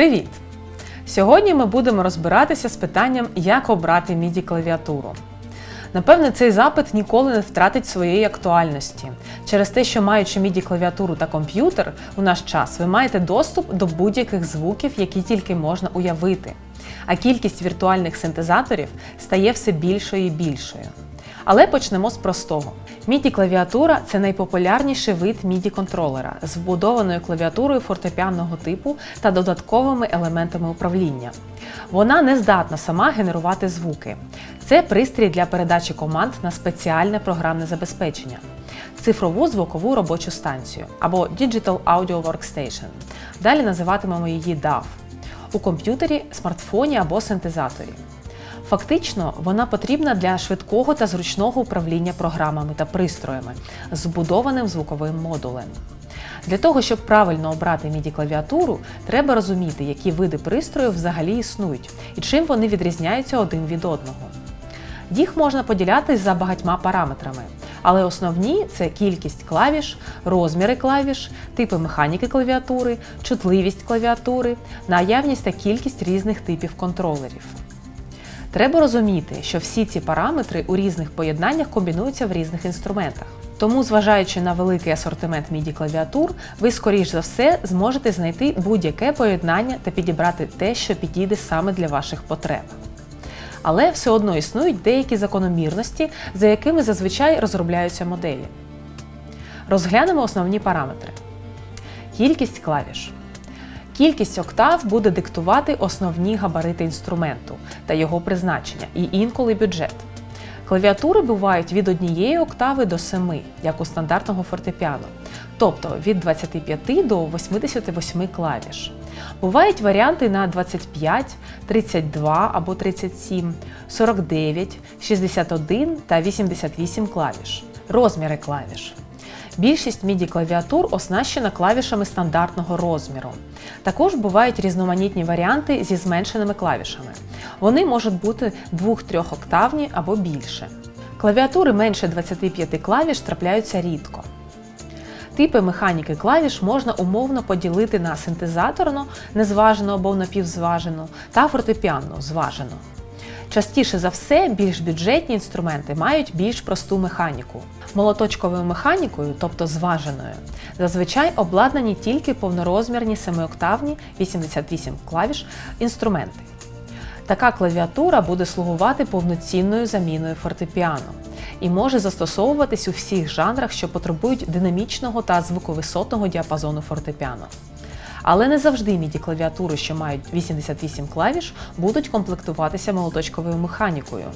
Привіт! Сьогодні ми будемо розбиратися з питанням, як обрати MIDI клавіатуру. Напевне, цей запит ніколи не втратить своєї актуальності через те, що маючи MIDI клавіатуру та комп'ютер у наш час, ви маєте доступ до будь-яких звуків, які тільки можна уявити. А кількість віртуальних синтезаторів стає все більшою і більшою. Але почнемо з простого. MIDI клавіатура це найпопулярніший вид MIDI контролера з вбудованою клавіатурою фортепіанного типу та додатковими елементами управління. Вона не здатна сама генерувати звуки. Це пристрій для передачі команд на спеціальне програмне забезпечення, цифрову звукову робочу станцію або Digital Audio Workstation. Далі називатимемо її DAW у комп'ютері, смартфоні або синтезаторі. Фактично, вона потрібна для швидкого та зручного управління програмами та пристроями з вбудованим звуковим модулем. Для того, щоб правильно обрати MIDI клавіатуру, треба розуміти, які види пристроїв взагалі існують і чим вони відрізняються один від одного. Їх можна поділяти за багатьма параметрами, але основні це кількість клавіш, розміри клавіш, типи механіки клавіатури, чутливість клавіатури, наявність та кількість різних типів контролерів. Треба розуміти, що всі ці параметри у різних поєднаннях комбінуються в різних інструментах. Тому, зважаючи на великий асортимент MIDI клавіатур, ви, скоріш за все, зможете знайти будь-яке поєднання та підібрати те, що підійде саме для ваших потреб. Але все одно існують деякі закономірності, за якими зазвичай розробляються моделі. Розглянемо основні параметри. Кількість клавіш. Кількість октав буде диктувати основні габарити інструменту та його призначення, і інколи бюджет. Клавіатури бувають від однієї октави до 7, як у стандартного фортепіано, тобто від 25 до 88 клавіш. Бувають варіанти на 25, 32 або 37, 49, 61 та 88 клавіш. Розміри клавіш. Більшість MIDI клавіатур оснащена клавішами стандартного розміру. Також бувають різноманітні варіанти зі зменшеними клавішами. Вони можуть бути 2-3 октавні або більше. Клавіатури менше 25 клавіш трапляються рідко. Типи механіки клавіш можна умовно поділити на синтезаторну, незважену або напівзважену та фортепіанну зважену. Частіше за все, більш бюджетні інструменти мають більш просту механіку. Молоточковою механікою, тобто зваженою, зазвичай обладнані тільки повнорозмірні 7-октавні 88 клавіш інструменти. Така клавіатура буде слугувати повноцінною заміною фортепіано і може застосовуватись у всіх жанрах, що потребують динамічного та звуковисотного діапазону фортепіано. Але не завжди міді клавіатури, що мають 88 клавіш, будуть комплектуватися молоточковою механікою.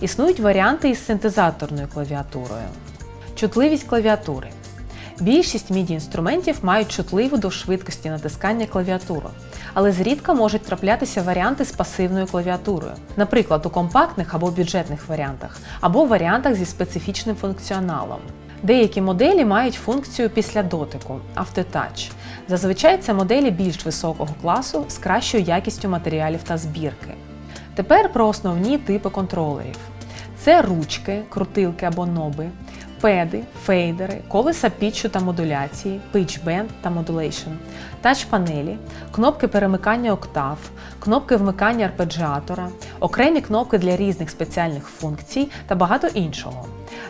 Існують варіанти із синтезаторною клавіатурою. Чутливість клавіатури. Більшість міді інструментів мають чутливу до швидкості натискання клавіатуру, але зрідка можуть траплятися варіанти з пасивною клавіатурою, наприклад, у компактних або бюджетних варіантах, або варіантах зі специфічним функціоналом. Деякі моделі мають функцію після дотику автотач. Зазвичай це моделі більш високого класу з кращою якістю матеріалів та збірки. Тепер про основні типи контролерів: це ручки, крутилки або ноби, педи, фейдери, колеса пітчу та модуляції, pitch bend та modulation, тач-панелі, кнопки перемикання октав, кнопки вмикання арпеджіатора, окремі кнопки для різних спеціальних функцій та багато іншого.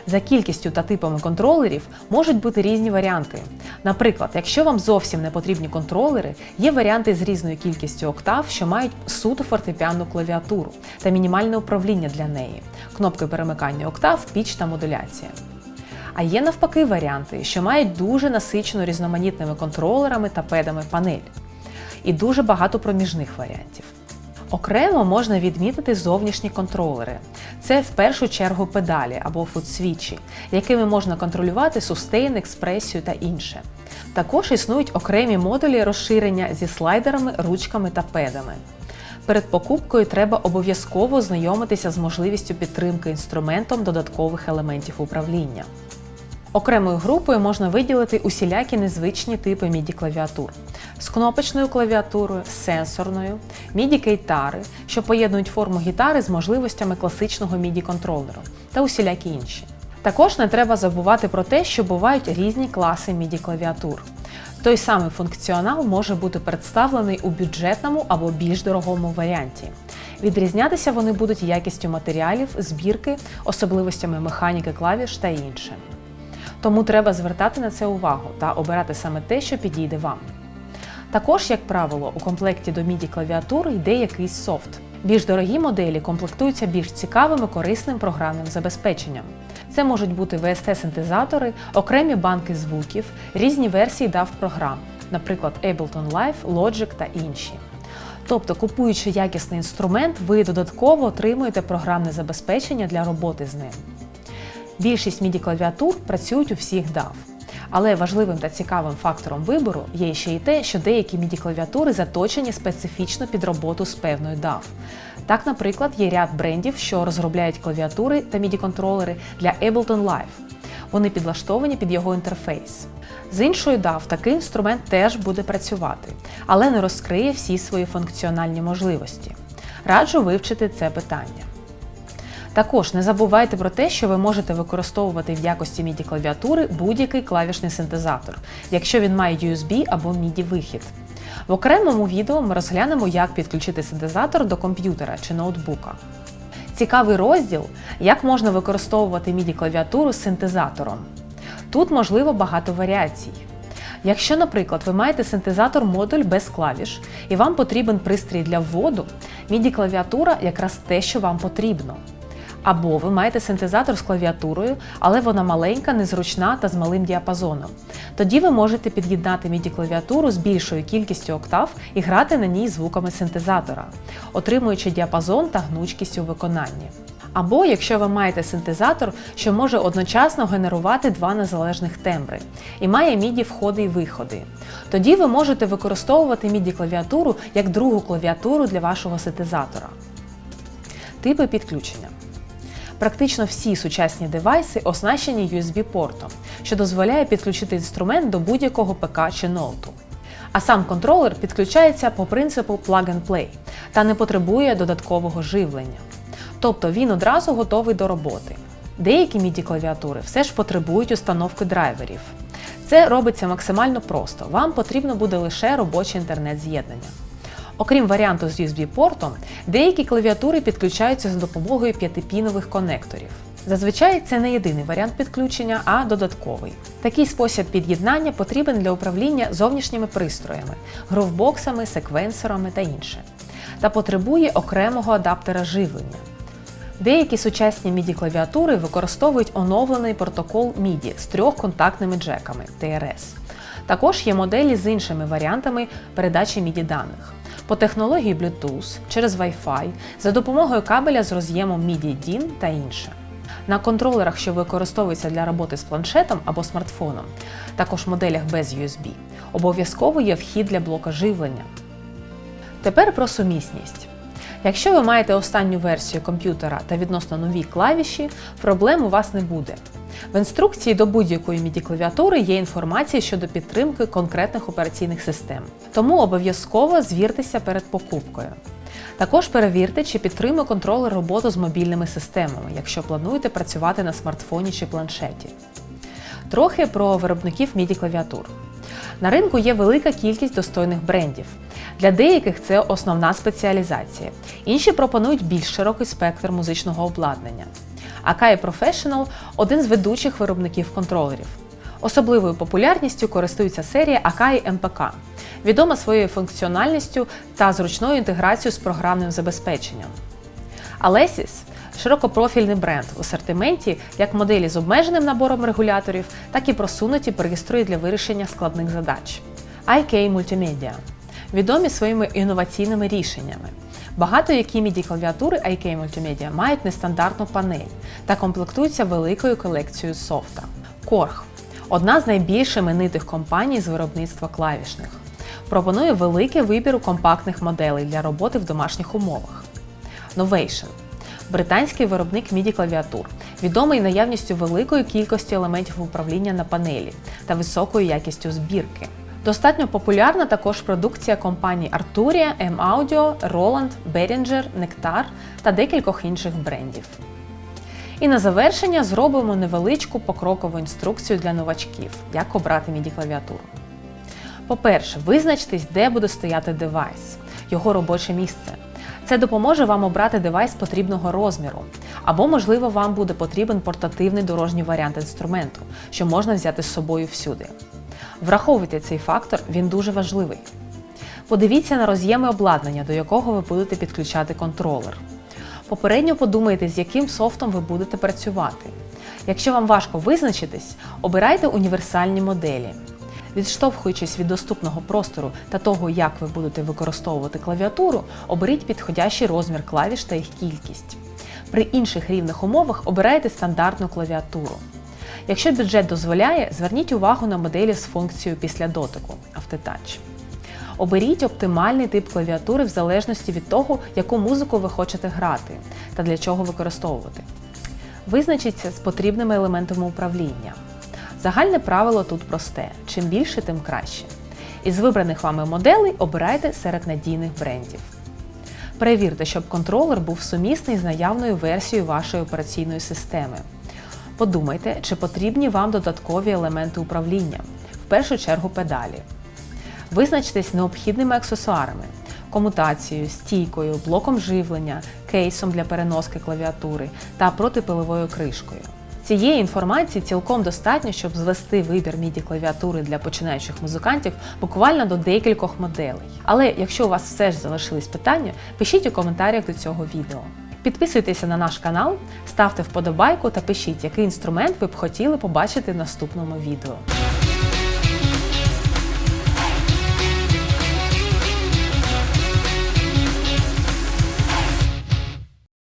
За кількістю та типами контролерів можуть бути різні варіанти. Наприклад, якщо вам зовсім не потрібні контролери, є варіанти з різною кількістю октав, що мають суто фортепіанну клавіатуру та мінімальне управління для неї, кнопки перемикання октав, піч та модуляція. А є навпаки варіанти, що мають дуже насичену різноманітними контролерами та педами панель. І дуже багато проміжних варіантів. Окремо можна відмітити зовнішні контролери. Це в першу чергу педалі або футсвічі, якими можна контролювати сустейн, експресію та інше. Також існують окремі модулі розширення зі слайдерами, ручками та педами. Перед покупкою треба обов'язково знайомитися з можливістю підтримки інструментом додаткових елементів управління. Окремою групою можна виділити усілякі незвичні типи міді клавіатур з кнопочною клавіатурою, сенсорною, міді кейтари, що поєднують форму гітари з можливостями класичного міді контролеру та усілякі інші. Також не треба забувати про те, що бувають різні класи міді клавіатур. Той самий функціонал може бути представлений у бюджетному або більш дорогому варіанті. Відрізнятися вони будуть якістю матеріалів, збірки, особливостями механіки клавіш та інше. Тому треба звертати на це увагу та обирати саме те, що підійде вам. Також, як правило, у комплекті до MIDI клавіатури йде якийсь софт. Більш дорогі моделі комплектуються більш цікавим і корисним програмним забезпеченням. Це можуть бути VST-синтезатори, окремі банки звуків, різні версії DAW програм, наприклад, Ableton Live, Logic та інші. Тобто, купуючи якісний інструмент, ви додатково отримуєте програмне забезпечення для роботи з ним. Більшість MIDI клавіатур працюють у всіх DAW. Але важливим та цікавим фактором вибору є ще й те, що деякі MIDI клавіатури заточені специфічно під роботу з певною DAW. Так, наприклад, є ряд брендів, що розробляють клавіатури та MIDI контролери для Ableton Live. Вони підлаштовані під його інтерфейс. З іншою DAW такий інструмент теж буде працювати, але не розкриє всі свої функціональні можливості. Раджу вивчити це питання. Також не забувайте про те, що ви можете використовувати в якості MIDI клавіатури будь-який клавішний синтезатор, якщо він має USB або MIDI вихід. В окремому відео ми розглянемо, як підключити синтезатор до комп'ютера чи ноутбука. Цікавий розділ, як можна використовувати MIDI клавіатуру з синтезатором. Тут можливо багато варіацій. Якщо, наприклад, ви маєте синтезатор модуль без клавіш і вам потрібен пристрій для вводу, MIDI клавіатура якраз те, що вам потрібно. Або ви маєте синтезатор з клавіатурою, але вона маленька, незручна та з малим діапазоном. Тоді ви можете під'єднати MIDI клавіатуру з більшою кількістю октав і грати на ній звуками синтезатора, отримуючи діапазон та гнучкість у виконанні. Або якщо ви маєте синтезатор, що може одночасно генерувати два незалежних тембри і має MIDI входи і виходи. Тоді ви можете використовувати MIDI клавіатуру як другу клавіатуру для вашого синтезатора. Типи підключення. Практично всі сучасні девайси оснащені USB-портом, що дозволяє підключити інструмент до будь-якого ПК чи ноуту. А сам контролер підключається по принципу plug-and-play та не потребує додаткового живлення. Тобто він одразу готовий до роботи. Деякі MIDI клавіатури все ж потребують установки драйверів. Це робиться максимально просто. Вам потрібно буде лише робоче інтернет-з'єднання. Окрім варіанту з USB-портом, деякі клавіатури підключаються за допомогою п'ятипінових конекторів. Зазвичай це не єдиний варіант підключення, а додатковий. Такий спосіб під'єднання потрібен для управління зовнішніми пристроями, гровбоксами, секвенсорами та інше, та потребує окремого адаптера живлення. Деякі сучасні MIDI клавіатури використовують оновлений протокол MIDI з трьохконтактними джеками TRS. Також є моделі з іншими варіантами передачі MIDI даних по технології Bluetooth, через Wi-Fi, за допомогою кабеля з роз'ємом MIDI DIN та інше. На контролерах, що використовуються для роботи з планшетом або смартфоном, також моделях без USB, обов'язково є вхід для блока живлення. Тепер про сумісність. Якщо ви маєте останню версію комп'ютера та відносно нові клавіші, проблем у вас не буде. В інструкції до будь-якої MIDI клавіатури є інформація щодо підтримки конкретних операційних систем, тому обов'язково звіртеся перед покупкою. Також перевірте, чи підтримує контролер роботу з мобільними системами, якщо плануєте працювати на смартфоні чи планшеті. Трохи про виробників MIDI клавіатур. На ринку є велика кількість достойних брендів. Для деяких це основна спеціалізація. Інші пропонують більш широкий спектр музичного обладнання. Akai Professional – один з ведучих виробників контролерів. Особливою популярністю користується серія Akai MPK, відома своєю функціональністю та зручною інтеграцією з програмним забезпеченням. Alesis – широкопрофільний бренд в асортименті як моделі з обмеженим набором регуляторів, так і просунуті пристрої для вирішення складних задач. IK Multimedia відомі своїми інноваційними рішеннями. Багато які MIDI клавіатури IK Multimedia мають нестандартну панель та комплектуються великою колекцією софта. Korg – одна з найбільш іменитих компаній з виробництва клавішних. Пропонує великий вибір компактних моделей для роботи в домашніх умовах. Novation – британський виробник MIDI клавіатур, відомий наявністю великої кількості елементів управління на панелі та високою якістю збірки. Достатньо популярна також продукція компаній Arturia, M-Audio, Roland, Behringer, Nectar та декількох інших брендів. І на завершення зробимо невеличку покрокову інструкцію для новачків, як обрати MIDI клавіатуру. По-перше, визначтесь, де буде стояти девайс, його робоче місце. Це допоможе вам обрати девайс потрібного розміру. Або, можливо, вам буде потрібен портативний дорожній варіант інструменту, що можна взяти з собою всюди. Враховуйте цей фактор, він дуже важливий. Подивіться на роз'єми обладнання, до якого ви будете підключати контролер. Попередньо подумайте, з яким софтом ви будете працювати. Якщо вам важко визначитись, обирайте універсальні моделі. Відштовхуючись від доступного простору та того, як ви будете використовувати клавіатуру, оберіть підходящий розмір клавіш та їх кількість. При інших рівних умовах обирайте стандартну клавіатуру. Якщо бюджет дозволяє, зверніть увагу на моделі з функцією після дотику Автотач. Оберіть оптимальний тип клавіатури в залежності від того, яку музику ви хочете грати та для чого використовувати. Визначіться з потрібними елементами управління. Загальне правило тут просте: чим більше, тим краще. Із вибраних вами моделей обирайте серед надійних брендів. Перевірте, щоб контролер був сумісний з наявною версією вашої операційної системи. Подумайте, чи потрібні вам додаткові елементи управління, в першу чергу педалі. Визначтесь необхідними аксесуарами, комутацією, стійкою, блоком живлення, кейсом для переноски клавіатури та протипиловою кришкою. Цієї інформації цілком достатньо, щоб звести вибір MIDI клавіатури для починаючих музикантів буквально до декількох моделей. Але якщо у вас все ж залишились питання, пишіть у коментарях до цього відео. Підписуйтеся на наш канал, ставте вподобайку та пишіть, який інструмент ви б хотіли побачити в наступному відео.